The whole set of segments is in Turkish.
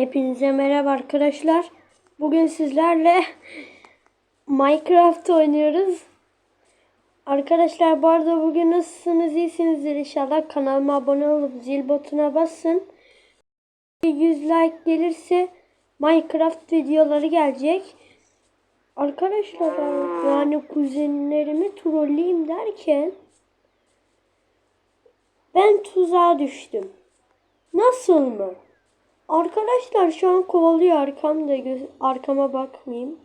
Hepinize merhaba arkadaşlar. Bugün sizlerle Minecraft oynuyoruz. Arkadaşlar bu arada bugün nasılsınız? İyisinizdir inşallah. Kanalıma abone olup zil butonuna basın. 100 like gelirse Minecraft videoları gelecek. Arkadaşlar yani kuzenlerimi trolleyeyim derken ben tuzağa düştüm. Nasıl mı? Arkadaşlar şu an kovalıyor arkamda arkama bakmayayım.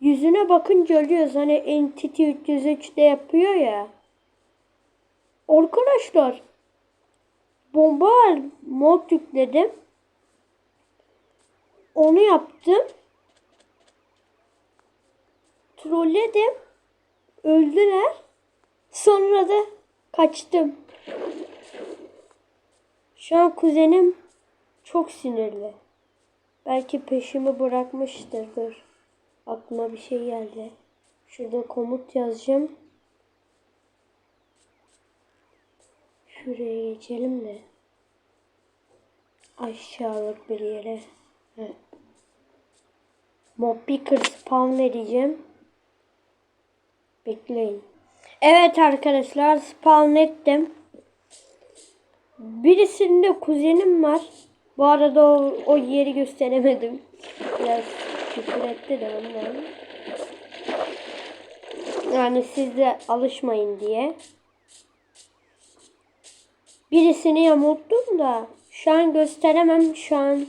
Yüzüne bakınca ölüyoruz. Hani Entity 303'te yapıyor ya. Arkadaşlar bomba var mod yükledim. Onu yaptım. Trolledim. Öldüler. Sonra da kaçtım. Şu an kuzenim çok sinirli. Belki peşimi bırakmıştır. Aklıma bir şey geldi. Şurada komut yazacağım. Şuraya geçelim de. Aşağılık bir yere. Heh. Mob Picker spawn edeceğim. Bekleyin. Evet arkadaşlar spawn ettim. Birisinde kuzenim var. Bu arada o, o yeri gösteremedim. Biraz küfür etti de ondan. Yani siz de alışmayın diye. Birisini yamulttum da şu an gösteremem. Şu an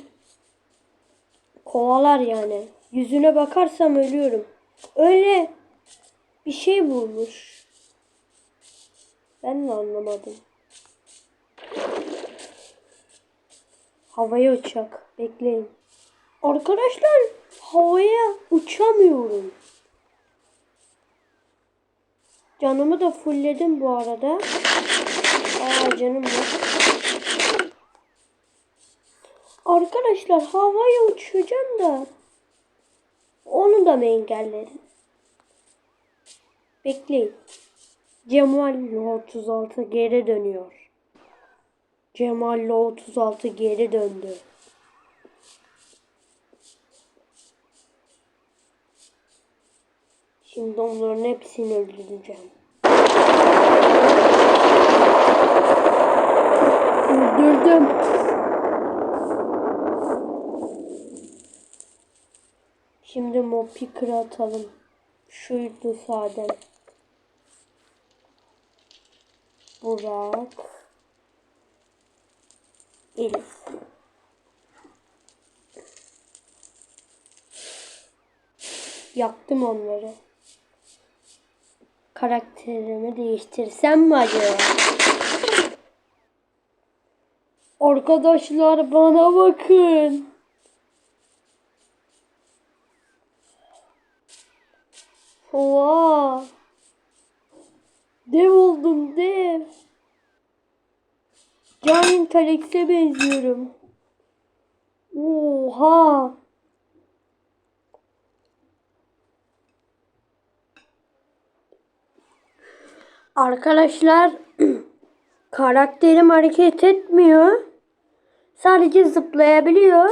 kovalar yani. Yüzüne bakarsam ölüyorum. Öyle bir şey bulmuş. Ben de anlamadım. Havaya uçak. Bekleyin. Arkadaşlar havaya uçamıyorum. Canımı da fullledim bu arada. Aa canım var. Arkadaşlar havaya uçacağım da onu da mı engelledim? Bekleyin. Cemal 36 geri dönüyor. Cemal 36 geri döndü. Şimdi onların hepsini öldüreceğim. Öldürdüm. Şimdi mob picker'ı atalım. Şuydu sadem. Burak. Elif. Yaktım onları. Karakterimi değiştirsem mi acaba? Arkadaşlar bana bakın. Oha. Dev oldum dev. Giant Alex'e benziyorum. Oha. Arkadaşlar karakterim hareket etmiyor. Sadece zıplayabiliyor.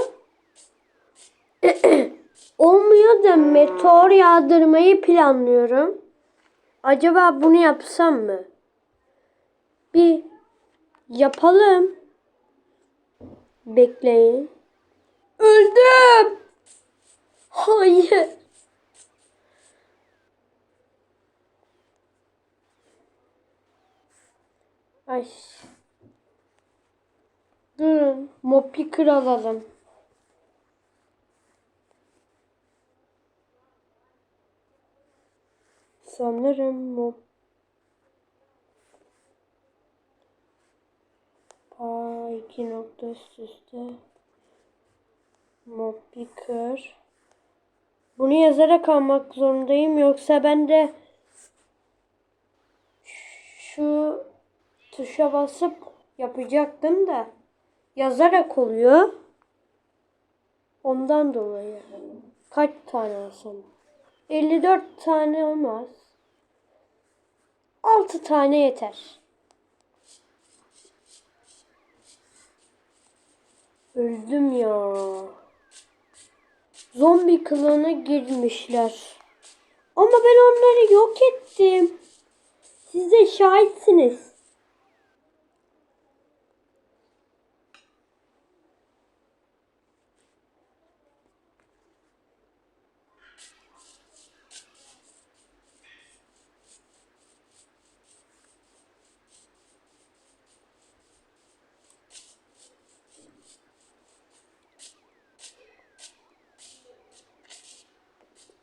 Olmuyor da meteor yağdırmayı planlıyorum. Acaba bunu yapsam mı? Bir yapalım. Bekleyin. Öldüm. Hayır. Ay. Durun. Mopi alalım. Sanırım mop Aa, iki nokta üst üste. Mob picker. Bunu yazarak almak zorundayım yoksa ben de şu tuşa basıp yapacaktım da yazarak oluyor. Ondan dolayı. Kaç tane olsun? 54 tane olmaz. 6 tane yeter. Öldüm ya. Zombi kılığına girmişler. Ama ben onları yok ettim. Siz de şahitsiniz.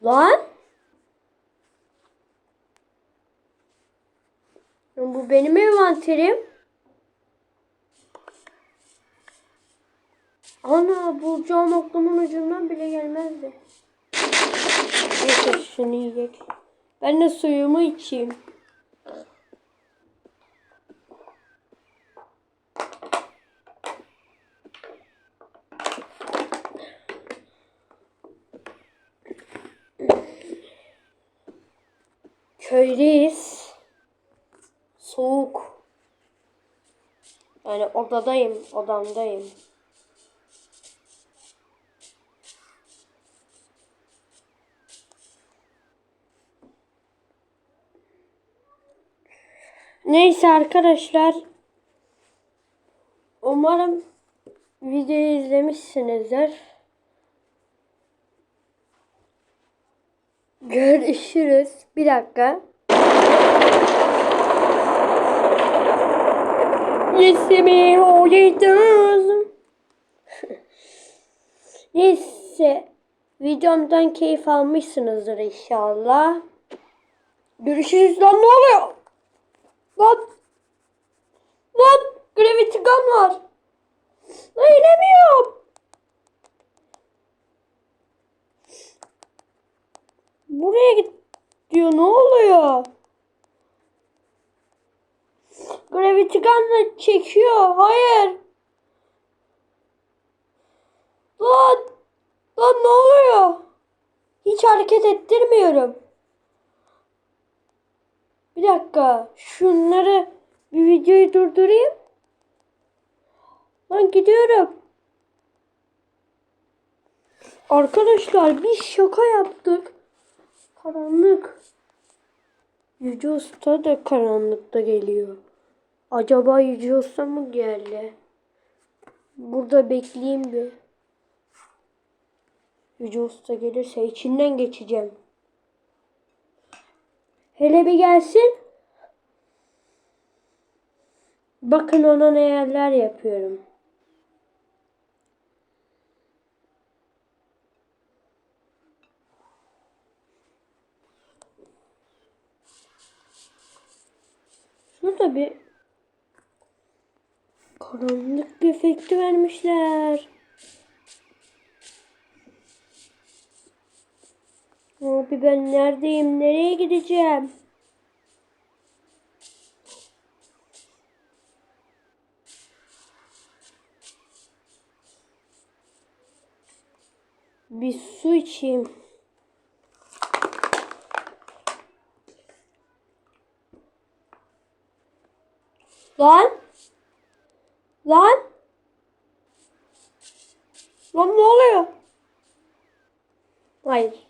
Lan? Bu benim envanterim. Ana bulacağım aklımın ucundan bile gelmezdi. Neyse şunu yiyecek. Ben de suyumu içeyim. Köydeyiz. Soğuk. Yani odadayım, odamdayım. Neyse arkadaşlar. Umarım videoyu izlemişsinizdir. Görüşürüz. Bir dakika. Yesimi hoyduz. Neyse. Videomdan keyif almışsınızdır inşallah. Görüşürüz lan ne oluyor? Lan. Lan. Gravity gun var. Lan inemiyorum. Buraya git diyor. Ne oluyor? Gravity Gun'la çekiyor. Hayır. Lan. Lan ne oluyor? Hiç hareket ettirmiyorum. Bir dakika. Şunları bir videoyu durdurayım. Lan gidiyorum. Arkadaşlar bir şaka yaptık. Karanlık. Yüce Usta da karanlıkta geliyor. Acaba Yüce Usta mı geldi? Burada bekleyeyim bir. Yüce Usta gelirse içinden geçeceğim. Hele bir gelsin. Bakın ona neler yapıyorum. Şurada bir karanlık bir efekti vermişler. Abi ben neredeyim? Nereye gideceğim? Bir su içeyim. Lan. Lan. Lan ne oluyor? Hayır.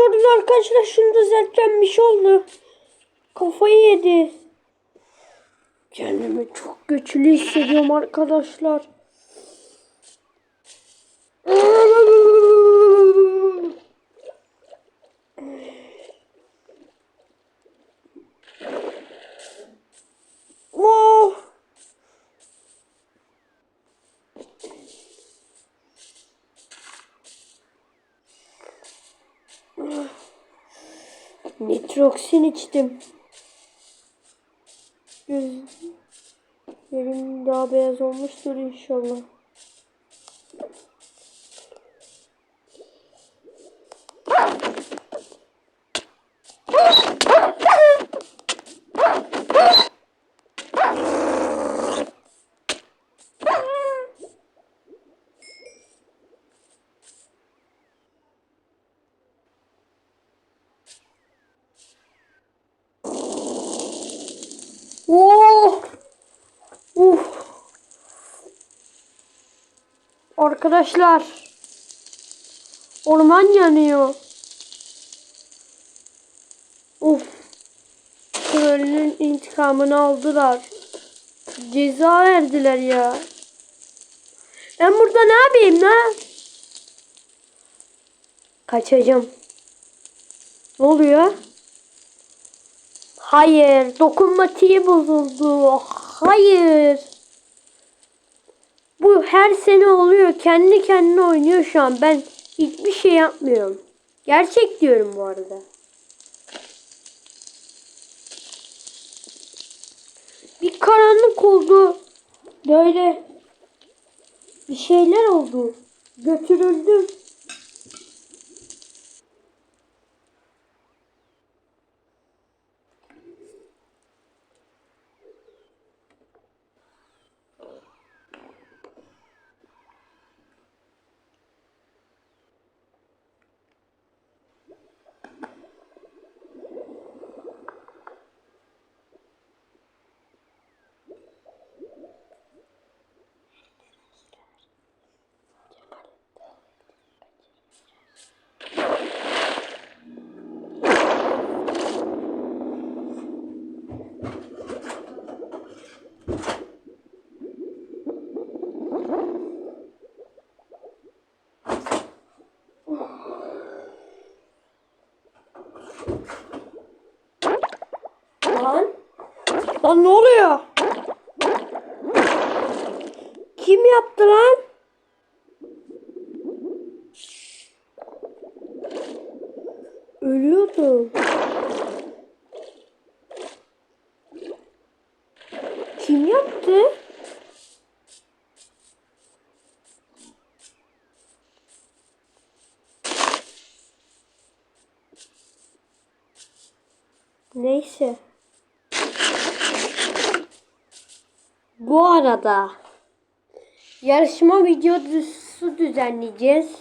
Durun arkadaşlar şunu düzelteceğim bir şey oldu. Kafayı yedi. Kendimi çok güçlü hissediyorum arkadaşlar. Oh! Nitroksin içtim. Gözlerim daha beyaz olmuştur inşallah. Arkadaşlar. Orman yanıyor. Of. Kralinin intikamını aldılar. Ceza verdiler ya. Ben burada ne yapayım lan? Kaçacağım. Ne oluyor? Hayır. Dokunmatiği bozuldu. Hayır. Bu her sene oluyor. Kendi kendine oynuyor şu an. Ben hiçbir şey yapmıyorum. Gerçek diyorum bu arada. Bir karanlık oldu. Böyle bir şeyler oldu. Götürüldüm. Lan. Lan ne oluyor? Kim yaptı lan? Ölüyordum. Kim yaptı? Neyse. Bu arada yarışma videosu düzenleyeceğiz.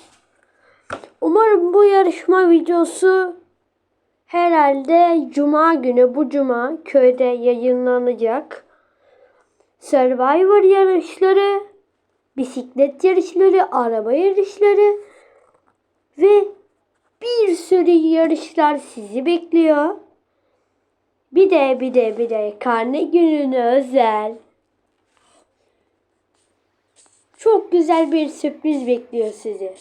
Umarım bu yarışma videosu herhalde cuma günü bu cuma köyde yayınlanacak. Survivor yarışları, bisiklet yarışları, araba yarışları ve bir sürü yarışlar sizi bekliyor. Bir de bir de bir de karne gününe özel çok güzel bir sürpriz bekliyor sizi.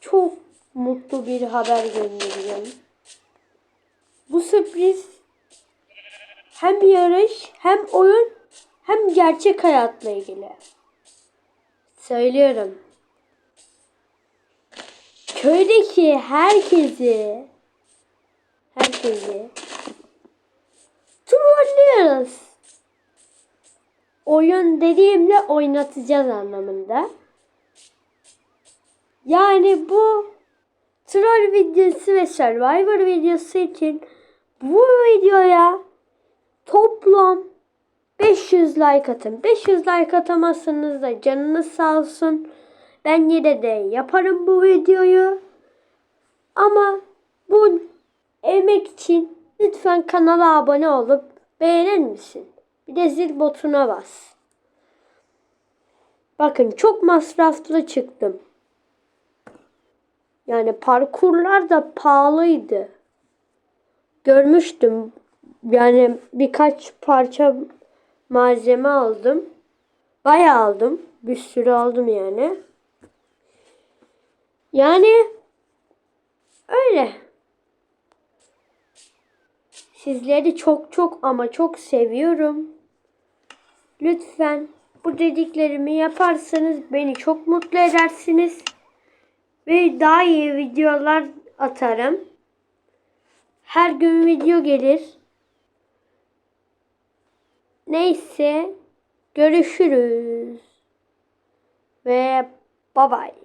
Çok mutlu bir haber göndereceğim. Bu sürpriz hem yarış, hem oyun, hem gerçek hayatla ilgili. Söylüyorum. Köydeki herkesi herkesi trollüyoruz. Oyun dediğimle oynatacağız anlamında. Yani bu troll videosu ve survivor videosu için bu videoya toplam 500 like atın. 500 like atamazsanız da canınız sağ olsun. Ben yine de yaparım bu videoyu. Ama bu emek için lütfen kanala abone olup beğenir misin? Bir de zil butuna bas. Bakın çok masraflı çıktım. Yani parkurlar da pahalıydı. Görmüştüm. Yani birkaç parça malzeme aldım. Bayağı aldım. Bir sürü aldım yani. Yani öyle. Sizleri çok çok ama çok seviyorum. Lütfen bu dediklerimi yaparsanız beni çok mutlu edersiniz. Ve daha iyi videolar atarım. Her gün video gelir. Neyse görüşürüz. Ve bye bye.